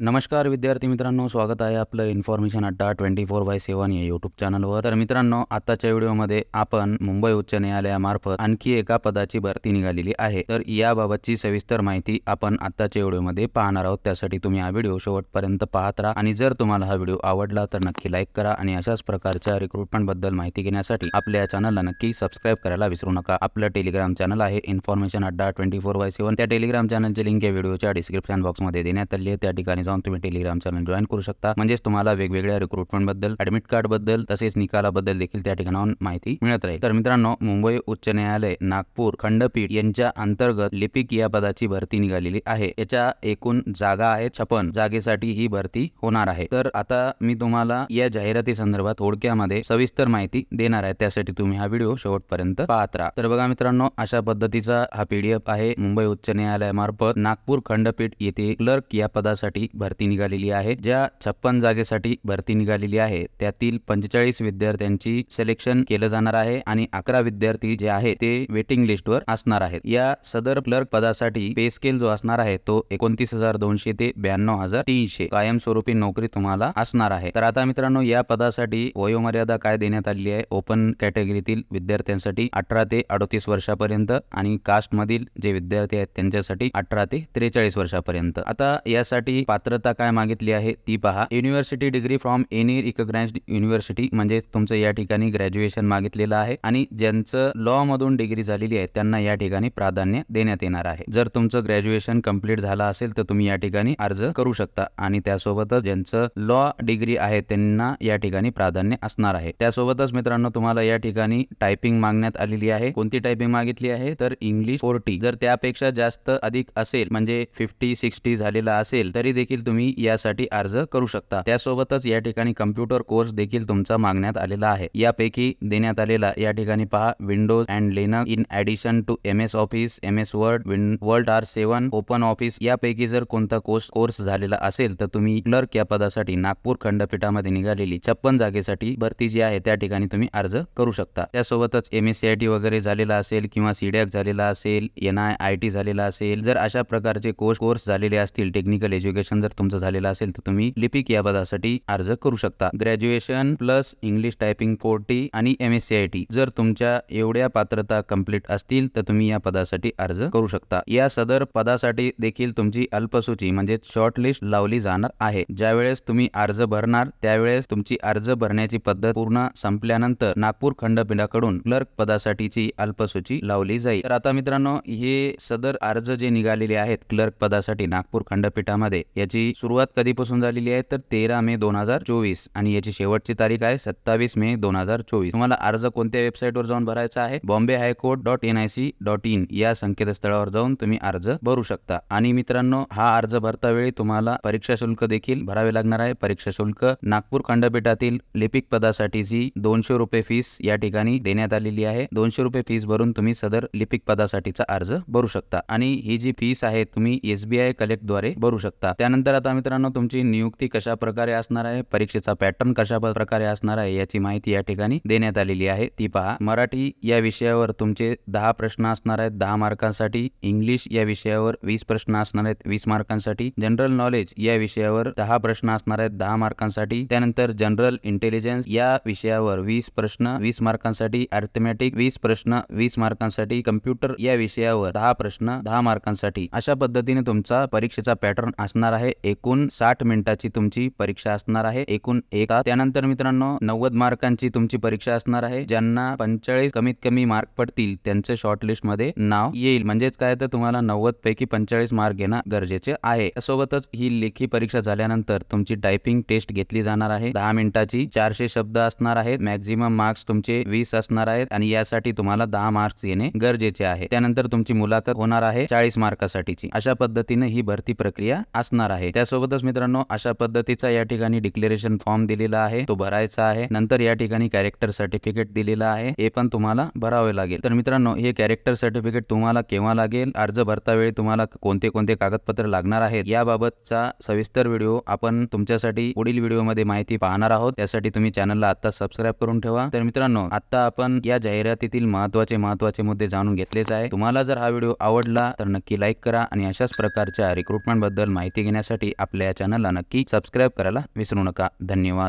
नमस्कार विद्यार्थी मित्रांनो स्वागत आहे आपलं इन्फॉर्मेशन अड्डा ट्वेंटी फोर बाय सेवन या यूट्यूब चॅनलवर तर मित्रांनो आताच्या व्हिडिओमध्ये आपण मुंबई उच्च न्यायालयामार्फत आणखी एका पदाची भरती निघालेली आहे. तर याबाबतची सविस्तर माहिती आपण आत्ताच्या व्हिडिओमध्ये पाहणार आहोत. त्यासाठी तुम्ही हा व्हिडिओ शेवटपर्यंत पाहत राहा आणि जर तुम्हाला हा व्हिडिओ आवडला तर नक्की लाईक करा आणि अशाच प्रकारच्या रिक्रुटमेंटबद्दल माहिती घेण्यासाठी आपल्या चॅनलला नक्की सबस्क्राईब करायला विसरू नका. आपलं टेलिग्राम चॅनल आहे इन्फॉर्मेशन अड्डा ट्वेंटी फोर बाय सेवन त्या टेलिग्राम चॅनलची लिंक या व्हिडिओच्या डिस्क्रिप्शन बॉक्समध्ये देण्यात आली आहे. त्या ठिकाणी जाऊन तुम्ही टेलिग्राम चॅनल जॉईन करू शकता. म्हणजेच तुम्हाला वेगवेगळ्या रिक्रुटमेंटबद्दल ऍडमिट कार्डबद्दल तसेच निकालाबद्दल देखील त्या ठिकाणाहून माहिती मिळत राहील. तर मित्रांनो मुंबई उच्च न्यायालय नागपूर खंडपीठ यांच्या अंतर्गत लिपिक या पदाची भरती निघालेली आहे. याच्या एकूण जागा आहेत छप्पन जागेसाठी ही भरती होणार आहे. तर आता मी तुम्हाला या जाहिराती संदर्भात थोडक्यामध्ये सविस्तर माहिती देणार आहे. त्यासाठी तुम्ही हा व्हिडिओ शेवटपर्यंत पाहत राहा. तर बघा मित्रांनो अशा पद्धतीचा हा पीडीएफ आहे. मुंबई उच्च न्यायालयामार्फत नागपूर खंडपीठ येथे क्लर्क या पदासाठी भरती निघालेली आहे. ज्या छप्पन जागेसाठी भरती निघालेली आहे त्यातील पंचेचाळीस विद्यार्थ्यांची सिलेक्शन केलं जाणार आहे आणि अकरा विद्यार्थी जे आहे ते वेटिंग लिस्टवर असणार आहेत. या सदर क्लर्क पदासाठी पे स्केल जो असणार आहे तो एकोणतीस हजार दोनशे ते ब्याण्णव हजार तीनशे कायमस्वरूपी नोकरी तुम्हाला असणार आहे. तर आता मित्रांनो या पदासाठी वयोमर्यादा काय देण्यात आली आहे? ओपन कॅटेगरीतील विद्यार्थ्यांसाठी अठरा ते अडोतीस वर्षापर्यंत आणि कास्ट मधील जे विद्यार्थी आहेत त्यांच्यासाठी अठरा ते त्रेचाळीस वर्षापर्यंत. आता यासाठी पात्रता काय मागितली आहे ती पहा. University degree from any recognise university म्हणजे तुमचं या ठिकाणी ग्रॅज्युएशन मागितलेलं आहे आणि ज्यांचं लॉ मधून डिग्री झालेली आहे त्यांना या ठिकाणी प्राधान्य देण्यात येणार आहे. जर तुमचं ग्रॅज्युएशन कंप्लीट झालं असेल तर तुम्ही या ठिकाणी अर्ज करू शकता आणि त्यासोबतच ज्यांचं लॉ डिग्री आहे त्यांना या ठिकाणी प्राधान्य असणार आहे. त्यासोबतच मित्रांनो तुम्हाला या ठिकाणी टायपिंग मागण्यात आलेली आहे. कोणती टायपिंग मागितली आहे? तर इंग्लिश फोर्टी जर त्यापेक्षा जास्त अधिक असेल म्हणजे फिफ्टी सिक्स्टी झालेला असेल तरी देखील तुम्ही यासाठी अर्ज करू शकता. त्यासोबतच या ठिकाणी कम्प्युटर कोर्स देखील तुमचा मागण्यात आलेला आहे. यापैकी देण्यात आलेला या ठिकाणी पहा Windows and Linux in addition to M S office M S Word world R seven open office यापैकी जर कोणता कोर्स कोर्स झालेला असेल तर तुम्ही क्लर्क या पदासाठी नागपूर खंडपीठामध्ये निघालेली छप्पन जागेसाठी भरती जी आहे त्या ठिकाणी तुम्ही अर्ज करू शकता. त्यासोबतच M S C I T वगैरे झालेला असेल किंवा सीडॅक झालेला असेल एन आय आय टी झालेला असेल जर अशा प्रकारचे कोर्स कोर्स झालेले असतील टेक्निकल एज्युकेशन जर तुमचं झालेलं असेल तर तुम्ही लिपिक या पदासाठी अर्ज करू शकता. Graduation plus English typing forty आणि M S C I T जर तुमच्या एवढ्या पात्रता कंप्लीट असतील तर तुम्ही या पदासाठी अर्ज करू शकता. या सदर पदासाठी देखील तुमची अल्पसूची म्हणजे शॉर्ट लिस्ट लावली जाणार आहे. ज्यावेळेस तुम्ही अर्ज भरणार त्यावेळेस तुमची अर्ज भरण्याची पद्धत पूर्ण संपल्यानंतर नागपूर खंडपीठाकडून क्लर्क पदासाठीची अल्पसूची लावली जाईल. तर आता मित्रांनो हे सदर अर्ज जे निघालेले आहेत क्लर्क पदासाठी नागपूर खंडपीठामध्ये याची सुरुवात कधीपासून झालेली आहे? तर तेरा मे दोन हजार चोवीस आणि याची शेवटची तारीख आहे सत्तावीस मे दोन हजार चोवीस. तुम्हाला अर्ज कोणत्या वेबसाईटवर जाऊन भरायचा आहे? Bombay high court dot N I C dot in या संकेतस्थळावर जाऊन तुम्ही अर्ज भरू शकता. आणि मित्रांनो हा अर्ज भरता वेळी तुम्हाला परीक्षा शुल्क देखील भरावे लागणार आहे. परीक्षा शुल्क नागपूर खंडपीठातील लिपिक पदासाठीची दोनशे रुपये फीस या ठिकाणी देण्यात आलेली आहे. दोनशे रुपये फीस भरून तुम्ही सदर लिपिक पदासाठीचा अर्ज भरू शकता. आणि ही जी फीस आहे तुम्ही एसबीआय आय कलेक्टद्वारे भरू शकता. त्यानंतर आता मित्रांनो तुमची नियुक्ती कशा प्रकारे असणार आहे परीक्षेचा पॅटर्न कशा प्रकारे असणार आहे याची माहिती या ठिकाणी देण्यात आलेली आहे. ती पहा मराठी या विषयावर तुमचे दहा प्रश्न असणार आहेत दहा मार्कांसाठी. इंग्लिश या विषयावर वीस प्रश्न असणार आहेत वीस मार्कांसाठी. जनरल नॉलेज या विषयावर दहा प्रश्न असणार आहेत दहा मार्कांसाठी. त्यानंतर जनरल इंटेलिजन्स या विषयावर वीस प्रश्न वीस मार्कांसाठी. अर्थमॅटिक वीस प्रश्न वीस मार्कांसाठी. कम्प्युटर या विषयावर दहा प्रश्न दहा मार्कांसाठी. अशा पद्धतीने तुमचा परीक्षेचा पॅटर्न असणार आहे. एकूण साठ मिनिटाची तुमची परीक्षा असणार आहे. एकूण एक त्यानंतर मित्रांनो नव्वद मार्कांची तुमची परीक्षा असणार आहे. ज्यांना पंचेचाळीस कमीत कमी मार्क पडतील त्यांचं शॉर्टलिस्टमध्ये नाव येईल. म्हणजेच काय तर तुम्हाला नव्वद पैकी पंचेचाळीस मार्क घेणं गरजेचे आहे. सोबतच ही लेखी परीक्षा झाल्यानंतर तुमची टायपिंग टेस्ट घेतली जाणार आहे. दहा मिनिटाची चारशे शब्द असणार आहेत. मॅक्झिमम मार्क्स तुमचे वीस असणार आहेत आणि यासाठी तुम्हाला दहा मार्क्स येणे गरजेचे आहे. त्यानंतर तुमची मुलाखत होणार आहे चाळीस मार्कासाठीची. अशा पद्धतीने ही भरती प्रक्रिया असणार आहे. आहे. त्यासोबतच मित्रांनो अशा पद्धतीचा या ठिकाणी डिक्लेरेशन फॉर्म दिलेला आहे. तो भरायचा आहे. नंतर या ठिकाणी कॅरेक्टर सर्टिफिकेट दिलेलं आहे. हे पण तुम्हाला भरावे लागेल. तर मित्रांनो हे कॅरेक्टर सर्टिफिकेट तुम्हाला केव्हा लागेल? अर्ज भरता वेळी तुम्हाला कोणते कोणते कागदपत्र लागणार आहेत? याबाबतचा सविस्तर व्हिडिओ आपण तुमच्यासाठी पुढील व्हिडिओमध्ये माहिती पाहणार आहोत. त्यासाठी तुम्ही चॅनलला आता सबस्क्राईब करून ठेवा. तर मित्रांनो आता आपण या जाहिरातीतील महत्त्वाचे महत्त्वाचे मुद्दे जाणून घेतलेच आहे. तुम्हाला जर हा व्हिडिओ आवडला तर नक्की लाईक करा आणि अशाच प्रकारच्या रिक्रुटमेंटबद्दल माहिती घेण्यासाठी पाहण्यासाठी आपल्या या चॅनलला नक्की सबस्क्राईब करायला विसरू नका. धन्यवाद.